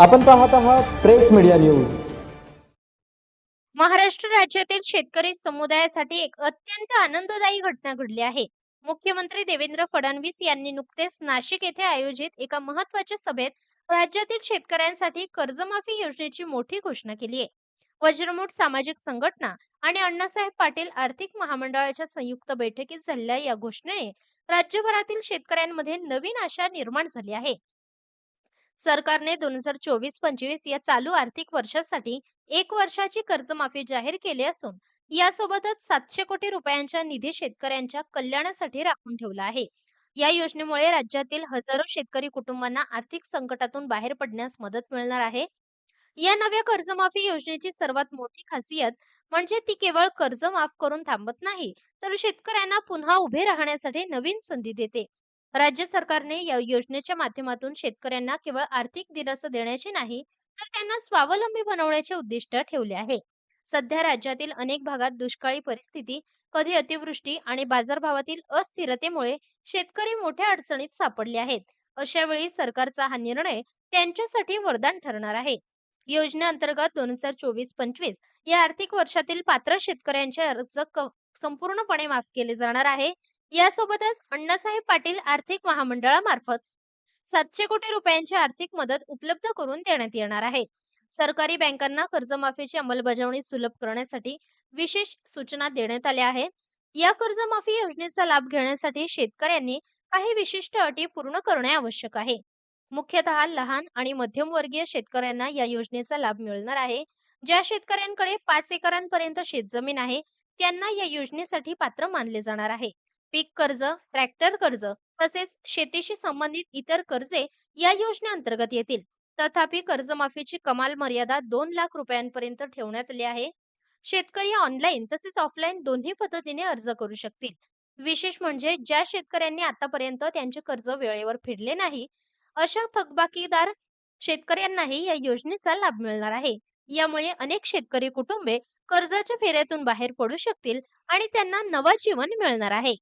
आपण पाहत आहात प्रेस मीडिया न्यूज. महाराष्ट्र राज्यातील शेतकरी समुदायासाठी एक अत्यंत आनंददायी घटना घडली आहे. मुख्यमंत्री देवेंद्र फडणवीस यांनी नुकतेच नाशिक येथे आयोजित एका महत्त्वाच्या सभेत राज्यातील शेतकऱ्यांसाठी कर्जमाफी योजनेची मोठी घोषणा केली आहे. वज्रमूठ सामाजिक संघटना आणि अण्णासाहेब पाटील आर्थिक महामंडळाच्या संयुक्त बैठकीत झालेल्या या घोषणेने राज्यभरातील शेतकऱ्यांमध्ये नवीन आशा निर्माण झाली आहे. सरकारने दोन हजार चोवीस पंचवीस या चालू आर्थिक वर्षासाठी एक वर्षाची कर्जमाफी जाहीर केली असून यासोबतच सातशे कोटी रुपयांचा निधी शेतकऱ्यांच्या कल्याणासाठी राखून ठेवला आहे. या योजनेमुळे राज्यातील हजारो शेतकरी कुटुंबांना आर्थिक संकटातून बाहेर पडण्यास मदत मिळणार आहे. या नव्या कर्जमाफी योजनेची सर्वात मोठी खासियत म्हणजे ती केवळ कर्ज माफ करून थांबत नाही तर शेतकऱ्यांना पुन्हा उभे राहण्यासाठी नवीन संधी देते. राज्य सरकारने या योजनेच्या माध्यमातून शेतकऱ्यांना केवळ आर्थिक दिलासा देण्याचे नाही तर त्यांना स्वावलंबी बनवण्याचे उद्दिष्ट ठेवले आहे. सध्या राज्यातील अनेक भागात दुष्काळी परिस्थिती कधी अतिवृष्टी आणि बाजारभावातील अस्थिरतेमुळे शेतकरी मोठ्या अडचणीत सापडले आहेत. अशा वेळी सरकारचा हा निर्णय त्यांच्यासाठी वरदान ठरणार आहे. योजनेअंतर्गत दोन हजार चोवीस पंचवीस या आर्थिक वर्षातील पात्र शेतकऱ्यांचे अर्ज संपूर्णपणे माफ केले जाणार आहे. यासोबतच अण्णासाहेब पाटील आर्थिक महामंडळामार्फत सातशे कोटी रुपयांची आर्थिक मदत उपलब्ध करून देण्यात येणार आहे. सरकारी बँकांना कर्जमाफीची अंमलबजावणी सुलभ करण्यासाठी विशेष सूचना देण्यात आल्या आहेत. या कर्जमाफी योजनेचा लाभ घेण्यासाठी शेतकऱ्यांनी काही विशिष्ट अटी पूर्ण करणे आवश्यक आहे. मुख्यतः लहान आणि मध्यमवर्गीय शेतकऱ्यांना या योजनेचा लाभ मिळणार आहे. ज्या शेतकऱ्यांकडे पाच एकरांपर्यंत शेतजमीन आहे त्यांना या योजनेसाठी पात्र मानले जाणार आहे. पीक कर्ज ट्रॅक्टर कर्ज तसेच शेतीशी संबंधित इतर कर्जे या योजनेअंतर्गत येतील. तथापि कर्जमाफीची कमाल मर्यादा दोन लाख रुपयांपर्यंत ठेवण्यात आली आहे. शेतकरी ऑनलाईन तसेच ऑफलाईन दोन्ही पद्धतीने अर्ज करू शकतील. विशेष म्हणजे ज्या शेतकऱ्यांनी आतापर्यंत त्यांचे कर्ज वेळेवर फेडले नाही अशा थकबाकीदार शेतकऱ्यांनाही या योजनेचा लाभ मिळणार आहे. यामुळे अनेक शेतकरी कुटुंबे कर्जाच्या फेऱ्यातून बाहेर पडू शकतील आणि त्यांना नवं जीवन मिळणार आहे.